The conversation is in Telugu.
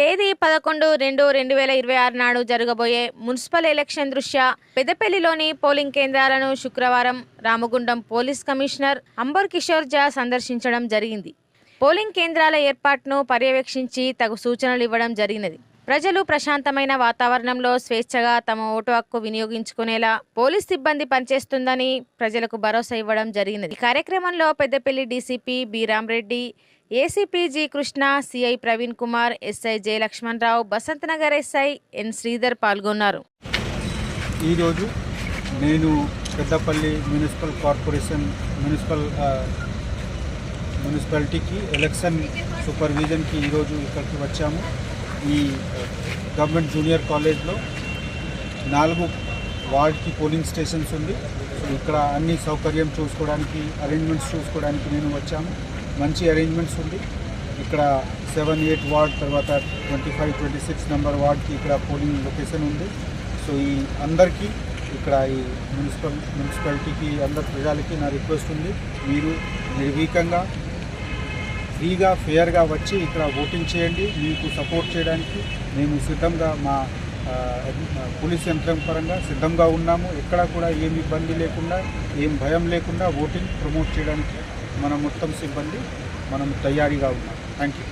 తేదీ పదకొండు రెండు రెండు వేల ఇరవై ఆరు నాడు జరగబోయే మున్సిపల్ ఎలక్షన్ దృష్ట్యా పెద్దపల్లిలోని పోలింగ్ కేంద్రాలను శుక్రవారం Ramagundam police commissioner amber Kishore Jha సందర్శించడం జరిగింది. పోలింగ్ కేంద్రాల ఏర్పాటును పర్యవేక్షించి తగు సూచనలు ఇవ్వడం జరిగినది. ప్రజలు ప్రశాంతమైన వాతావరణంలో స్వేచ్ఛగా తమ ఓటు హక్కు వినియోగించుకునేలా పోలీస్ సిబ్బంది పనిచేస్తుందని ప్రజలకు భరోసా ఇవ్వడం జరిగినది. ఈ కార్యక్రమంలో Peddapalli DCP B Reddy ACP G Krishna CI Praveen Kumar SI Jayalakshmanarao Basant Basantnagar SI N Sridhar పాల్గొన్నారు. ఈరోజు నేను పెద్దపల్లి మున్సిపల్ కార్పొరేషన్ మున్సిపల్ మున్సిపాలిటీకి ఎలక్షన్ సూపర్విజన్కి ఈరోజు ఇక్కడికి వచ్చాము. ఈ గవర్నమెంట్ జూనియర్ కాలేజ్లో నాలుగు వార్డ్కి పోలింగ్ స్టేషన్స్ ఉంది. సో ఇక్కడ అన్ని సౌకర్యం చూసుకోవడానికి అరేంజ్మెంట్స్ చూసుకోవడానికి నేను వచ్చాము. మంచి అరేంజ్మెంట్స్ ఉంది. ఇక్కడ సెవెన్ ఎయిట్ వార్డ్ తర్వాత twenty five twenty six number వార్డ్కి ఇక్కడ పోలింగ్ లొకేషన్ ఉంది. సో ఈ అందరికీ ఇక్కడ ఈ మున్సిపల్ మున్సిపాలిటీకి అందరి ప్రజలకి నా రిక్వెస్ట్ ఉంది. మీరు నిర్వీకంగా ఫ్రీగా ఫేర్గా వచ్చి ఇక్కడ ఓటింగ్ చేయండి. మీకు సపోర్ట్ చేయడానికి మేము సిద్ధంగా మా పోలీస్ యంత్రం పరంగా సిద్ధంగా ఉన్నాము. ఎక్కడ కూడా ఏం ఇబ్బంది లేకుండా ఏం భయం లేకుండా ఓటింగ్ ప్రమోట్ చేయడానికి మన మొత్తం సిబ్బంది మనం తయారీగా ఉన్నాం. Thank you